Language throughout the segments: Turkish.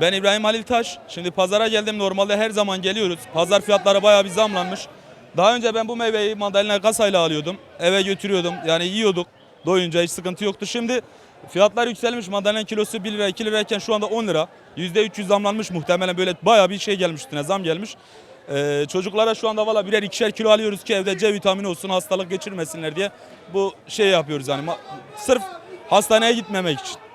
Ben İbrahim Halil Taş. Şimdi pazara geldim. Normalde her zaman geliyoruz. Pazar fiyatları bayağı bir zamlanmış. Daha önce ben bu meyveyi mandalina kasayla alıyordum. Eve götürüyordum. Yani yiyorduk. Doyunca hiç sıkıntı yoktu. Şimdi fiyatlar yükselmiş. Mandalina kilosu 1 lira 2 lirayken şu anda 10 lira. %300 zamlanmış muhtemelen böyle bayağı bir şey gelmiş üstüne zam gelmiş. Ee, çocuklara şu anda valla birer ikişer kilo alıyoruz ki evde C vitamini olsun hastalık geçirmesinler diye bu şey yapıyoruz yani sırf hastaneye gitmemek için.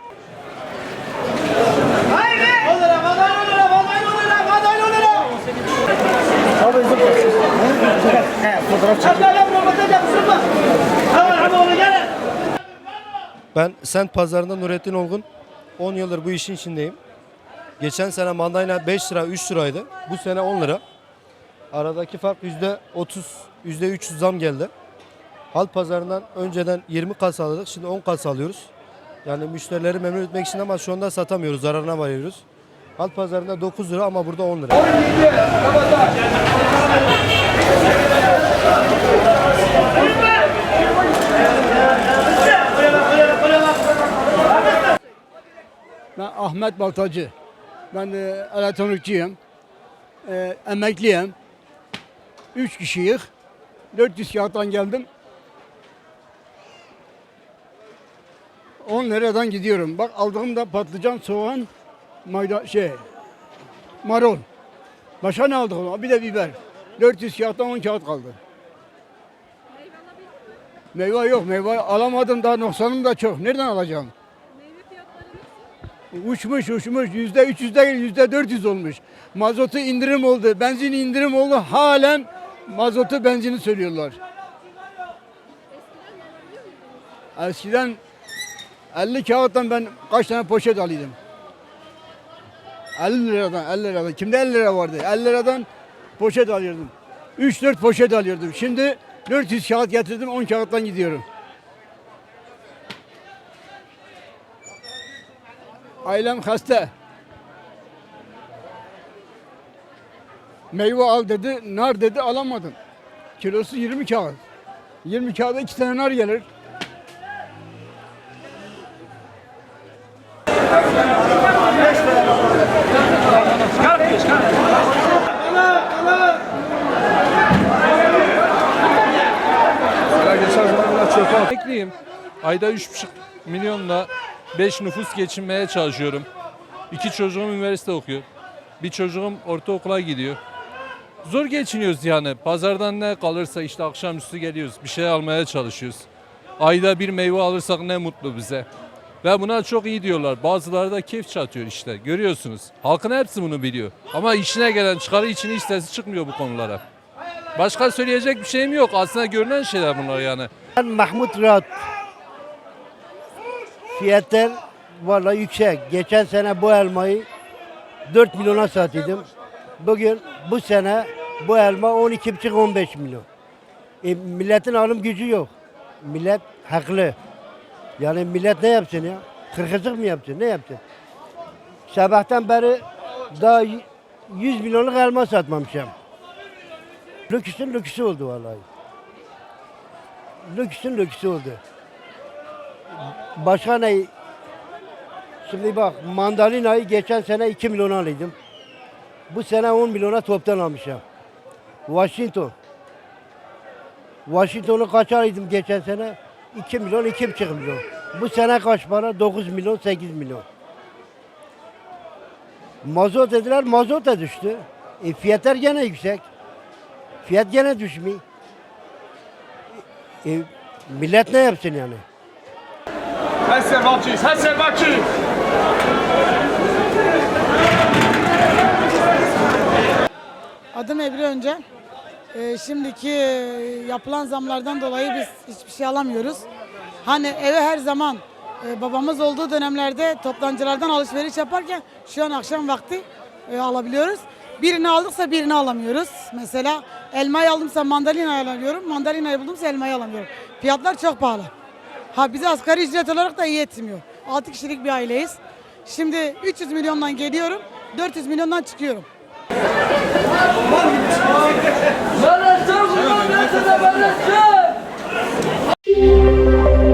Ben Sent Pazarında Nurettin Olgun. 10 yıldır bu işin içindeyim. Geçen sene mandalina 5 lira 3 liraydı. Bu sene 10 lira. Aradaki fark %30, %300 zam geldi. Halk pazarından önceden 20 kasa alıyorduk. Şimdi 10 kasa alıyoruz. Yani müşterileri memnun etmek için ama şu anda satamıyoruz. Zararına varıyoruz. Halk pazarında 9 lira ama burada 10 lira. Ben Ahmet Baltacı. Ben de elektronikçiyim. Ee, emekliyim. Üç kişiyiz. 400 kağıttan geldim. 10 liradan gidiyorum. Bak aldığımda patlıcan, soğan, mayda şey, marul. Başka ne aldık? Bir de biber. 400 kağıttan 10 kağıt kaldı. Meyve yok. Meyve alamadım daha noksanım da çok. Nereden alacağım? Uçmuş uçmuş yüzde 300 değil yüzde 400 olmuş. Mazotu indirim oldu, benzin indirim oldu. Halen mazotu benzini söylüyorlar. Eskiden 50 kağıttan ben kaç tane poşet alıyordum. 50 liradan 50 liradan. Kimde 50 lira vardı? 50 liradan poşet alıyordum. 3-4 poşet alıyordum. Şimdi 400 kağıt getirdim 10 kağıttan gidiyorum. Ailem hasta. Meyve al dedi, nar dedi alamadım. Kilosu 20 kağıt. 20 kağıda iki tane nar gelir. Emekliyim. Ayda 3,5 milyonla 5 nüfus geçinmeye çalışıyorum. İki çocuğum üniversite okuyor. Bir çocuğum ortaokula gidiyor. Zor geçiniyoruz yani. Pazardan ne kalırsa işte akşamüstü geliyoruz. Bir şey almaya çalışıyoruz. Ayda bir meyve alırsak ne mutlu bize. Ve buna çok iyi diyorlar. Bazıları da keyif çatıyor işte. Görüyorsunuz. Halkın hepsi bunu biliyor. Ama işine gelen çıkarı için hiç sesi çıkmıyor bu konulara. Başka söyleyecek bir şeyim yok. Aslında görünen şeyler bunlar yani. Ben Mahmut Rahat. Fiyatlar vallahi yüksek. Geçen sene bu elmayı 4 milyona satıyordum. Bugün bu sene bu elma 12,5-15 milyon. E, milletin alım gücü yok. Millet haklı. Yani millet ne yapsın ya? Kırkızlık mı yapsın? Ne yapsın? Sabahtan beri daha y- 100 milyonluk elma satmamışım. Lüksün lüksü oldu vallahi lüksün lüksü oldu. Başka ne? Şimdi bak mandalinayı geçen sene 2 milyon alıyordum. Bu sene 10 milyona toptan almışım. Washington. Washington'u kaç alıyordum geçen sene? 2 milyon, 2,5 milyon. Bu sene kaç para? 9 milyon, 8 milyon. Mazot dediler, mazot da düştü. E, fiyatlar gene yüksek. Fiyat gene düşmüyor. E, millet ne yapsın yani? Hassan Bakçıyız, Hassan Bakçı. Adım Ebru Önce. Ee, şimdiki e, yapılan zamlardan dolayı biz hiçbir şey alamıyoruz. Hani eve her zaman e, babamız olduğu dönemlerde toptancılardan alışveriş yaparken şu an akşam vakti e, alabiliyoruz. Birini aldıksa birini alamıyoruz. Mesela elmayı aldımsa mandalinayı alamıyorum. Mandalinayı buldumsa elmayı alamıyorum. Fiyatlar çok pahalı. Ha bize asgari ücret olarak da yetmiyor. 6 kişilik bir aileyiz. Şimdi 300 milyondan geliyorum. 400 milyondan çıkıyorum. Barışın! Barışın! Barışın!